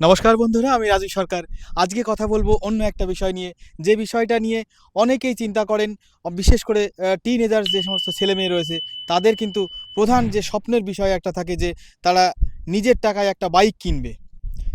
নমস্কার বন্ধুরা, আমি রাজু সরকার। আজকে কথা বলব অন্য একটা বিষয় নিয়ে। যে বিষয়টা নিয়ে অনেকেই চিন্তা করেন, বিশেষ করে টিন এজার্স যে সমস্ত ছেলে মেয়ে রয়েছে, তাদের কিন্তু প্রধান যে স্বপ্নের বিষয় একটা থাকে যে, তারা নিজের টাকায় একটা বাইক কিনবে।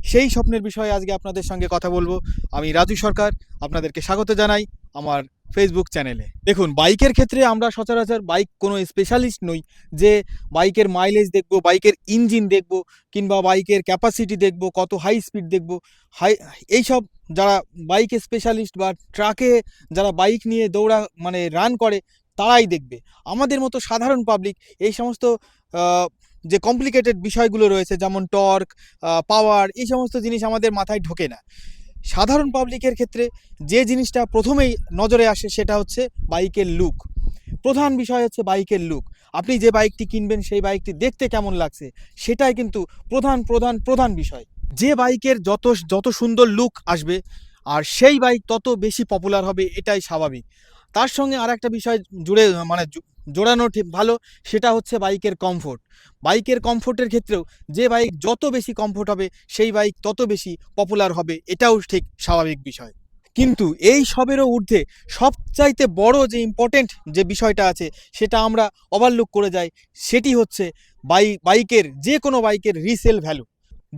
সেই স্বপ্নের বিষয়ে আজকে আপনাদের সঙ্গে কথা বলব। আমি রাজু সরকার, আপনাদেরকে স্বাগত জানাই। আমার ফেসবুক চ্যানেলে দেখুন বাইকের ক্ষেত্রে আমরা সচরাচর বাইক কোনো স্পেশালিস্ট নই যে বাইকের মাইলেজ দেখব বাইকের ইঞ্জিন দেখব, কিংবা বাইকের ক্যাপাসিটি দেখব, কত হাই স্পিড দেখব। হাই এইসব যারা বাইক স্পেশালিস্ট বা ট্রাকে যারা বাইক নিয়ে দৌড়া মানে রান করে, তারাই দেখবে। আমাদের মতো সাধারণ পাবলিক এই সমস্ত যে কমপ্লিকেটেড বিষয়গুলো রয়েছে, যেমন টর্ক পাওয়ার এই সমস্ত জিনিস আমাদের মাথায় ঢোকে না। সাধারণ পাবলিকের ক্ষেত্রে যে জিনিসটা প্রথমেই নজরে আসে সেটা হচ্ছে বাইকের লুক। প্রধান বিষয় হচ্ছে বাইকের লুক। আপনি যে বাইকটি কিনবেন, সেই বাইকটি দেখতে কেমন লাগছে, সেটাই কিন্তু প্রধান প্রধান প্রধান বিষয়। যে বাইকের যত যত সুন্দর লুক আসবে, আর সেই বাইক তত বেশি পপুলার হবে, এটাই স্বাভাবিক। তার সঙ্গে আর একটা বিষয় জুড়ে মানে জোড়ানো ঠিক ভালো, সেটা হচ্ছে বাইকের কমফোর্ট বাইকের কমফোর্টের ক্ষেত্রেও যে বাইক যত বেশি কমফোর্ট হবে, সেই বাইক তত বেশি পপুলার হবে, এটাও ঠিক স্বাভাবিক বিষয়। কিন্তু এই সবেরও ঊর্ধ্বে সবচাইতে বড় যে ইম্পর্টেন্ট যে বিষয়টা আছে, সেটা আমরা ওভারলুক করে যাই, সেটি হচ্ছে বাইক বাইকের যে কোনো বাইকের রিসেল ভ্যালু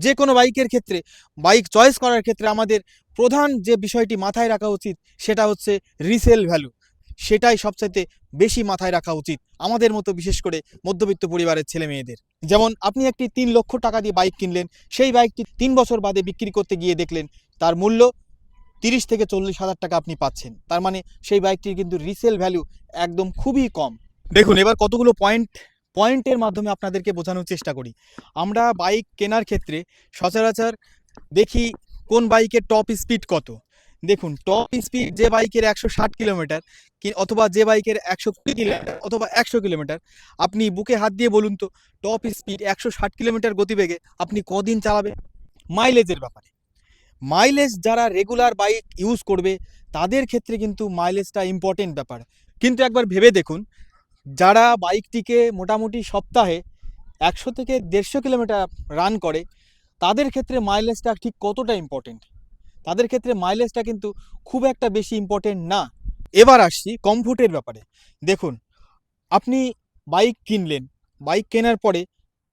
যে কোনো বাইকের ক্ষেত্রে, বাইক চয়েস করার ক্ষেত্রে আমাদের প্রধান যে বিষয়টি মাথায় রাখা উচিত, সেটা হচ্ছে রিসেল ভ্যালু সেটাই সবচাইতে বেশি মাথায় রাখা উচিত আমাদের মতো বিশেষ করে মধ্যবিত্ত পরিবারের ছেলে মেয়েদের। যেমন আপনি একটি তিন লক্ষ টাকা দিয়ে বাইক কিনলেন, সেই বাইকটি তিন বছর বাদে বিক্রি করতে গিয়ে দেখলেন তার মূল্য তিরিশ থেকে চল্লিশ হাজার টাকা আপনি পাচ্ছেন। তার মানে সেই বাইকটির কিন্তু রিসেল ভ্যালু একদম খুবই কম। দেখুন, এবার কতগুলো পয়েন্ট পয়েন্টের মাধ্যমে আপনাদেরকে বোঝানোর চেষ্টা করি। আমরা বাইক কেনার ক্ষেত্রে সচরাচর দেখি কোন বাইকের টপ স্পিড কত। দেখুন টপ স্পিড যে বাইকের একশো ষাট কিলোমিটার অথবা যে বাইকের একশো কুড়ি কিলোমিটার অথবা একশো কিলোমিটার আপনি বুকে হাত দিয়ে বলুন তো টপ স্পিড একশো ষাট কিলোমিটার গতিবেগে আপনি কদিন চালাবেন? মাইলেজের ব্যাপারে। মাইলেজ যারা রেগুলার বাইক ইউজ করবে, তাদের ক্ষেত্রে কিন্তু মাইলেজটা ইম্পর্টেন্ট ব্যাপার। কিন্তু একবার ভেবে দেখুন, যারা বাইকটিকে মোটামুটি সপ্তাহে একশো থেকে দেড়শো কিলোমিটার রান করে, তাদের ক্ষেত্রে মাইলেজটা ঠিক কতটা ইম্পর্টেন্ট তাদের ক্ষেত্রে মাইলেজটা কিন্তু খুব একটা বেশি ইম্পর্টেন্ট না। এবার আসছি কমফোর্টের ব্যাপারে। দেখুন, আপনি বাইক কিনলেন বাইক কেনার পরে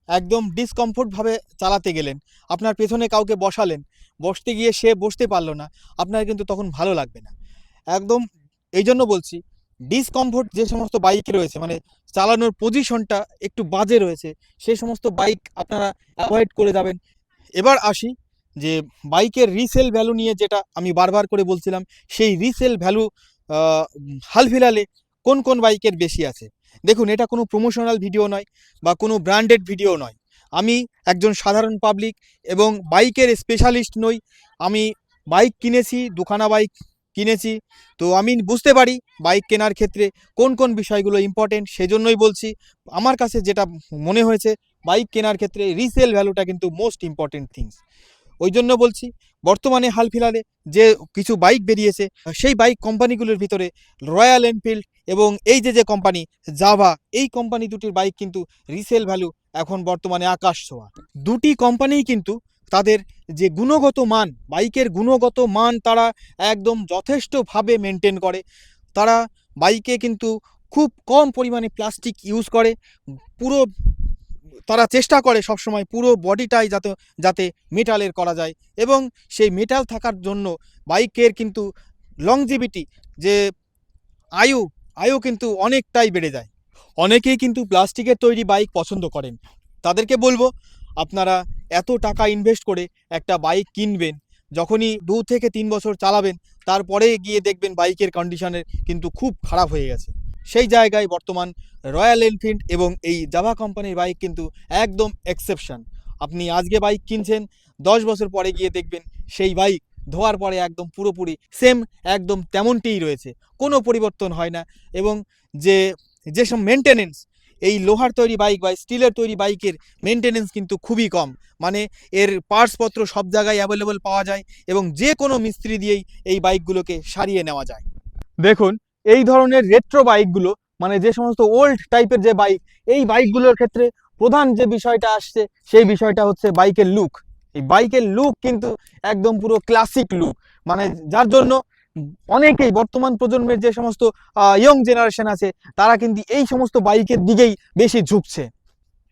একদম ডিসকমফোর্টভাবে চালাতে গেলেন, আপনার পেছনে কাউকে বসালেন, বসতে গিয়ে সে বসতে পারল না, আপনার কিন্তু তখন ভালো লাগবে না। একদম এই জন্য বলছি ডিসকমফোর্ট যে সমস্ত বাইক রয়েছে মানে চালানোর পজিশনটা একটু বাজে রয়েছে সেই সমস্ত বাইক আপনারা অ্যাভয়েড করে যাবেন। এবার আসি যে বাইকের রিসেল ভ্যালু নিয়ে যেটা আমি বারবার করে বলছিলাম, সেই রিসেল ভ্যালু হালফিলালে কোন কোন বাইকের বেশি আছে? দেখুন, এটা কোনো প্রমোশনাল ভিডিও নয় বা কোনো ব্র্যান্ডেড ভিডিও নয়। আমি একজন সাধারণ পাবলিক এবং বাইকের স্পেশালিস্ট নই। আমি বাইক কিনেছি, দুখানা বাইক কিনেছি। তো আমি বুঝতে পারি বাইক কেনার ক্ষেত্রে কোন কোন বিষয়গুলো ইম্পর্টেন্ট সেজন্যই বলছি। আমার কাছে যেটা মনে হয়েছে, বাইক কেনার ক্ষেত্রে রিসেল ভ্যালুটা কিন্তু মোস্ট ইম্পর্টেন্ট থিংস ওই জন্য বলছি, বর্তমানে হাল ফিলালে যে কিছু বাইক বেরিয়েছে, সেই বাইক কোম্পানিগুলোর ভিতরে রয়্যাল এনফিল্ড এবং এই যে যে কোম্পানি, জাভা, এই কোম্পানি দুটির বাইক কিন্তু রিসেল ভ্যালু এখন বর্তমানে আকাশ ছোঁয়া। দুটি কোম্পানিই কিন্তু তাদের যে গুণগত মান, বাইকের গুণগত মান তারা একদম যথেষ্টভাবে মেনটেন করে। তারা বাইকে কিন্তু খুব কম পরিমাণে প্লাস্টিক ইউজ করে, পুরো তারা চেষ্টা করে সবসময় পুরো বডিটাই যাতে যাতে মেটালের করা যায় এবং সেই মেটাল থাকার জন্য বাইকের কিন্তু লংজিভিটি যে আয়ু আয়ু কিন্তু অনেকটাই বেড়ে যায়। অনেকেই কিন্তু প্লাস্টিকের তৈরি বাইক পছন্দ করেন। তাদেরকে বলব, আপনারা এত টাকা ইনভেস্ট করে একটা বাইক কিনবেন, যখনই দু থেকে তিন বছর চালাবেন, তারপরে গিয়ে দেখবেন বাইকের কন্ডিশনের কিন্তু খুব খারাপ হয়ে গেছে। সেই জায়গায় বর্তমান রয়্যাল এনফিল্ড এবং এই জাভা কোম্পানির বাইক কিন্তু একদম এক্সেপশন আপনি আজকে বাইক কিনছেন, দশ বছর পরে গিয়ে দেখবেন সেই বাইক ধোয়ার পরে একদম পুরোপুরি সেম একদম তেমনটিই রয়েছে। কোনো পরিবর্তন হয় না এবং যে যেসব মেনটেনেন্স এই লোহার তৈরি বাইক বা স্টিলের তৈরি বাইকের মেনটেনেন্স কিন্তু খুবই কম। মানে এর পার্টসপত্র সব জায়গায় অ্যাভেলেবল পাওয়া যায় এবং যে কোনো মিস্ত্রি দিয়েই এই বাইকগুলোকে সারিয়ে নেওয়া যায়। দেখুন এই ধরনের রেট্রো বাইকগুলো মানে যে সমস্ত ওল্ড টাইপের যে বাইক এই বাইকগুলোর ক্ষেত্রে প্রধান যে বিষয়টা আসছে, সেই বিষয়টা হচ্ছে বাইকের লুক এই বাইকের লুক কিন্তু একদম পুরো ক্লাসিক লুক মানে যার জন্য অনেকেই বর্তমান প্রজন্মের যে সমস্ত ইয়ং জেনারেশন আছে, তারা কিন্তু এই সমস্ত বাইকের দিকেই বেশি ঝুঁকছে।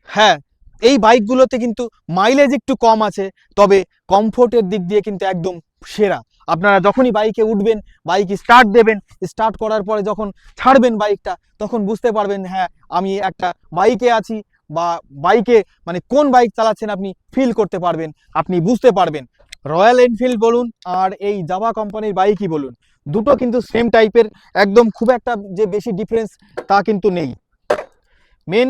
হ্যাঁ এই বাইকগুলোতে কিন্তু মাইলেজ একটু কম আছে, তবে কমফোর্টের দিক দিয়ে কিন্তু একদম সেরা। আপনারা যখনই বাইকে উঠবেন বাইক স্টার্ট দেবেন স্টার্ট করার পরে যখন ছাড়বেন বাইকটা তখন বুঝতে পারবেন হ্যাঁ আমি একটা বাইকে আছি বা বাইকে মানে কোন বাইক চালাচ্ছেন আপনি ফিল করতে পারবেন, আপনি বুঝতে পারবেন। রয়্যাল এনফিল্ড বলুন আর এই জাভা কোম্পানির বাইকই বলুন, দুটো কিন্তু সেম টাইপের একদম খুব একটা যে বেশি ডিফারেন্স তা কিন্তু নেই। মেন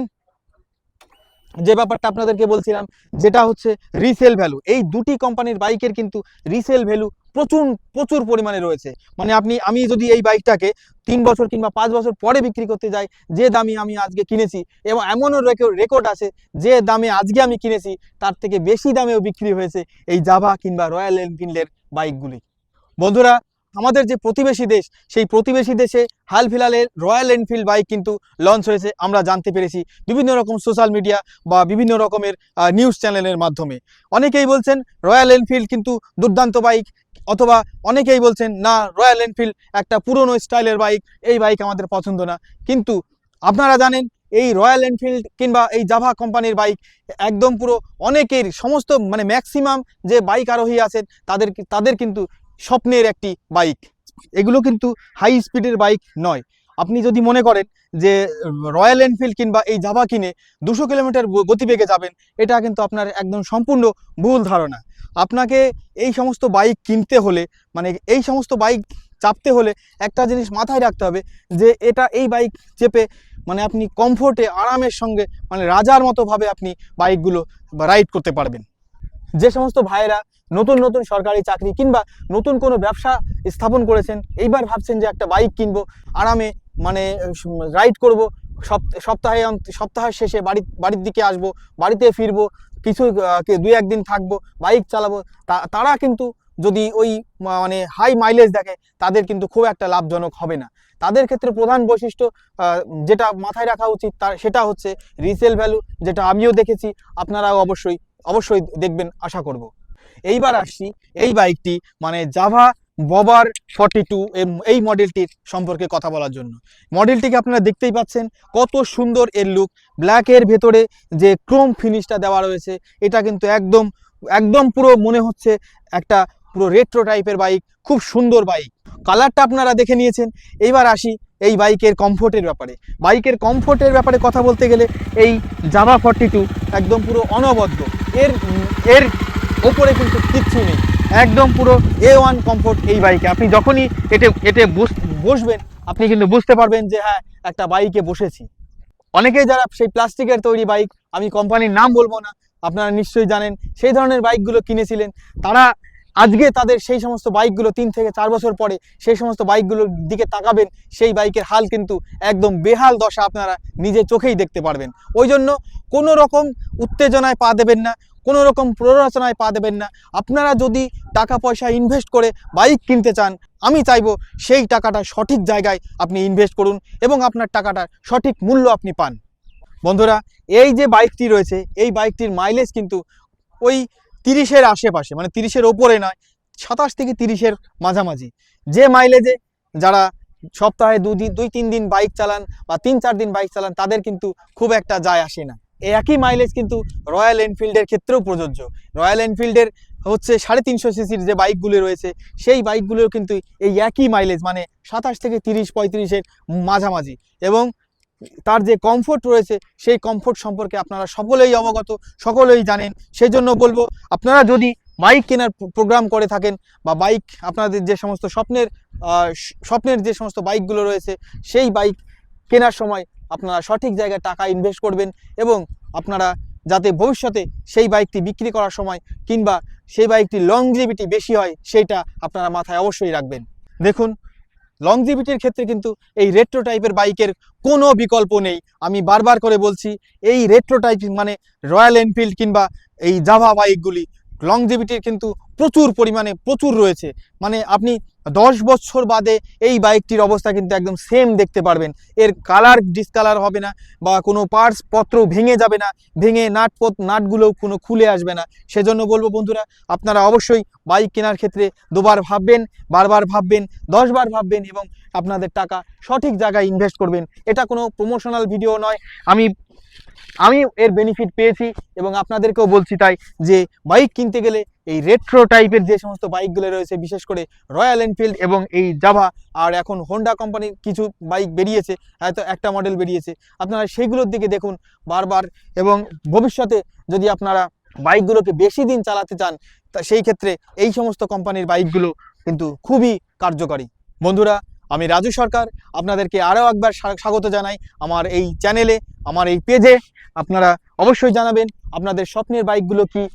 যে ব্যাপারটা আপনাদেরকে বলছিলাম, যেটা হচ্ছে রিসেল ভ্যালু এই দুটি কোম্পানির বাইকের কিন্তু রিসেল ভ্যালু প্রচুর প্রচুর পরিমাণে রয়েছে। মানে আপনি, আমি যদি এই বাইকটাকে তিন বছর কিংবা পাঁচ বছর পরে বিক্রি করতে যাই, যে দামে আমি আজকে কিনেছি এবং এমনও রেকর্ড আছে, যে দামে আজকে আমি কিনেছি, তার থেকে বেশি দামেও বিক্রি হয়েছে এই জাভা কিংবা রয়্যাল এনফিল্ডের বাইকগুলি। বন্ধুরা আমাদের যে প্রতিবেশী দেশ, সেই প্রতিবেশী দেশে হাল ফিলালের রয়্যাল এনফিল্ড বাইক কিন্তু লঞ্চ হয়েছে, আমরা জানতে পেরেছি বিভিন্ন রকম সোশ্যাল মিডিয়া বা বিভিন্ন রকমের নিউজ চ্যানেলের মাধ্যমে। অনেকেই বলছেন রয়্যাল এনফিল্ড কিন্তু দুর্দান্ত বাইক, অথবা অনেকেই বলছেন না, রয়্যাল এনফিল্ড একটা পুরনো স্টাইলের বাইক, এই বাইক আমাদের পছন্দ না। কিন্তু আপনারা জানেন, এই রয়্যাল এনফিল্ড কিংবা এই জাভা কোম্পানির বাইক একদম পুরো অনেকের, সমস্ত মানে ম্যাক্সিমাম যে বাইক আরোহী আছেন, তাদের তাদের কিন্তু স্বপ্নের একটি বাইক। এগুলো কিন্তু হাই স্পিডের বাইক নয়। আপনি যদি মনে করেন যে রয়্যাল এনফিল্ড কিংবা এই জাভা কিনে দুশো কিলোমিটার গতিবেগে যাবেন, এটা কিন্তু আপনার একদম সম্পূর্ণ ভুল ধারণা। আপনাকে এই সমস্ত বাইক কিনতে হলে মানে এই সমস্ত বাইক চাপতে হলে একটা জিনিস মাথায় রাখতে হবে যে, এটা এই বাইক চেপে মানে আপনি কমফোর্টে আরামের সঙ্গে মানে রাজার মতোভাবে আপনি বাইকগুলো রাইড করতে পারবেন। যে সমস্ত ভাইয়েরা নতুন নতুন সরকারি চাকরি কিংবা নতুন কোনো ব্যবসা স্থাপন করেছেন, এইবার ভাবছেন যে একটা বাইক কিনবো, আরামে মানে রাইড করব সপ্তাহে সপ্তাহের শেষে বাড়ি বাড়ির দিকে আসব, বাড়িতে ফিরবো, কিছু দুই একদিন থাকব বাইক চালাবো তারা কিন্তু যদি ওই মানে হাই মাইলেজ দেখে, তাদের কিন্তু খুব একটা লাভজনক হবে না। তাদের ক্ষেত্রে প্রধান বৈশিষ্ট্য যেটা মাথায় রাখা উচিত, তার, সেটা হচ্ছে রিসেল ভ্যালু যেটা আমিও দেখেছি, আপনারাও অবশ্যই অবশ্যই দেখবেন, আশা করব। এইবার আসছি এই বাইকটি মানে জাভা ববার ফর্টি টু এই মডেলটির সম্পর্কে কথা বলার জন্য। মডেলটিকে আপনারা দেখতেই পাচ্ছেন, কত সুন্দর এর লুক ব্ল্যাকের ভেতরে যে ক্রোম ফিনিশটা দেওয়া রয়েছে, এটা কিন্তু একদম একদম পুরো মনে হচ্ছে একটা পুরো রেট্রো টাইপের বাইক খুব সুন্দর বাইক কালারটা আপনারা দেখে নিয়েছেন। এইবার আসি এই বাইকের কমফোর্টের ব্যাপারে। বাইকের কমফোর্টের ব্যাপারে কথা বলতে গেলে এই জাভা ফর্টি টু একদম পুরো অনবদ্য। এর এর ওপরে কিন্তু কিচ্ছু নেই। একদম পুরো এ ওয়ান কমফোর্ট এই বাইকে। আপনি যখনই এটে এটে বসবেন, আপনি কিন্তু বুঝতে পারবেন যে হ্যাঁ একটা বাইকে বসেছি। অনেকেই যারা সেই প্লাস্টিকের তৈরি বাইক, আমি কোম্পানির নাম বলব না, আপনারা নিশ্চয়ই জানেন, সেই ধরনের বাইকগুলো কিনেছিলেন। তারা আজকে তাদের সেই সমস্ত বাইকগুলো তিন থেকে চার বছর পরে সেই সমস্ত বাইকগুলোর দিকে তাকাবেন, সেই বাইকের হাল কিন্তু একদম বেহাল দশা আপনারা নিজে চোখেই দেখতে পারবেন। ওই জন্য কোনো রকম উত্তেজনায় পা দেবেন না, কোনো রকম প্ররোচনায় পা দেবেন না। আপনারা যদি টাকা পয়সা ইনভেস্ট করে বাইক কিনতে চান, আমি চাইব সেই টাকাটা সঠিক জায়গায় আপনি ইনভেস্ট করুন এবং আপনার টাকাটার সঠিক মূল্য আপনি পান। বন্ধুরা, এই যে বাইকটি রয়েছে, এই বাইকটির মাইলেজ কিন্তু ওই তিরিশের আশেপাশে মানে তিরিশের ওপরে নয়, সাতাশ থেকে তিরিশের মাঝামাঝি। যে মাইলেজে যারা সপ্তাহে দুদিন দুই তিন দিন বাইক চালান বা তিন চার দিন বাইক চালান, তাদের কিন্তু খুব একটা যায় আসে না। একই মাইলেজ কিন্তু রয়্যাল এনফিল্ডের ক্ষেত্রেও প্রযোজ্য। রয়্যাল এনফিল্ডের হচ্ছে সাড়ে তিনশো সিসির যে বাইকগুলি রয়েছে, সেই বাইকগুলোও কিন্তু এই একই মাইলেজ মানে সাতাশ থেকে তিরিশ, পঁয়ত্রিশের মাঝামাঝি। এবং তার যে কমফোর্ট রয়েছে, সেই কমফোর্ট সম্পর্কে আপনারা সকলেই অবগত, সকলেই জানেন। সেই জন্য বলব, আপনারা যদি বাইক কেনার প্রোগ্রাম করে থাকেন বা বাইক আপনাদের যে সমস্ত স্বপ্নের স্বপ্নের যে সমস্ত বাইকগুলো রয়েছে, সেই বাইক কেনার সময় আপনারা সঠিক জায়গায় টাকা ইনভেস্ট করবেন এবং আপনারা যাতে ভবিষ্যতে সেই বাইকটি বিক্রি করার সময় কিংবা সেই বাইকটি লংজিভিটি বেশি হয় সেইটা আপনারা মাথায় অবশ্যই রাখবেন। দেখুন লংজিভিটির ক্ষেত্রে কিন্তু এই রেট্রো টাইপের বাইকের কোনো বিকল্প নেই। আমি বারবার করে বলছি, এই রেট্রো টাইপ মানে রয়্যাল এনফিল্ড কিংবা এই জাভা বাইকগুলি লংজিভিটির কিন্তু প্রচুর পরিমাণে প্রচুর রয়েছে। মানে আপনি দশ বছর বাদে এই বাইকটির অবস্থা কিন্তু একদম সেম দেখতে পারবেন। এর কালার ডিসকালার হবে না বা কোনো পার্টস পত্র ভেঙে যাবে না, ভেঙে নাট নাটগুলোও কোনো খুলে আসবে না। সেজন্য বলব বন্ধুরা, আপনারা অবশ্যই বাইক কেনার ক্ষেত্রে দুবার ভাববেন, বারবার ভাববেন, দশবার ভাববেন এবং আপনাদের টাকা সঠিক জায়গায় ইনভেস্ট করবেন। এটা কোনো প্রমোশনাল ভিডিও নয়। আমি আমি এর বেনিফিট পেয়েছি এবং আপনাদেরকেও বলছি তাই যে বাইক কিনতে গেলে এই রেট্রো টাইপের যে সমস্ত বাইকগুলো রয়েছে, বিশেষ করে রয়্যাল এনফিল্ড এবং এই জাভা আর এখন হোন্ডা কোম্পানির কিছু বাইক বেরিয়েছে, হয়তো একটা মডেল বেরিয়েছে। আপনারা সেইগুলোর দিকে দেখুন বারবার এবং ভবিষ্যতে যদি আপনারা বাইকগুলোকে বেশি দিন চালাতে চান, তা সেই ক্ষেত্রে এই সমস্ত কোম্পানির বাইকগুলো কিন্তু খুবই কার্যকরী। বন্ধুরা, আমি রাজু সরকার, আপনাদেরকে আরও একবার স্বা- স্বাগত জানাই আমার এই চ্যানেলে আমার এই পেজে আপনারা অবশ্যই জানাবেন, আপনাদের স্বপ্নের বাইকগুলো কি?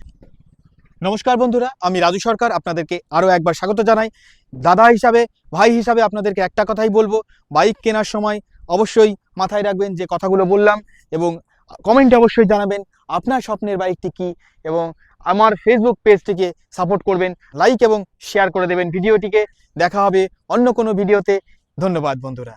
নমস্কার বন্ধুরা, আমি রাজু সরকার, আপনাদেরকে আরও একবার স্বাগত জানাই। দাদা হিসাবে, ভাই হিসাবে আপনাদেরকে একটা কথাই বলব, বাইক কেনার সময় অবশ্যই মাথায় রাখবেন যে কথাগুলো বললাম এবং কমেন্টে অবশ্যই জানাবেন আপনার স্বপ্নের বাইকটি কি এবং আমার ফেসবুক পেজটিকে সাপোর্ট করবেন, লাইক এবং শেয়ার করে দেবেন ভিডিওটিকে। দেখা হবে অন্য কোনো ভিডিওতে। ধন্যবাদ বন্ধুরা।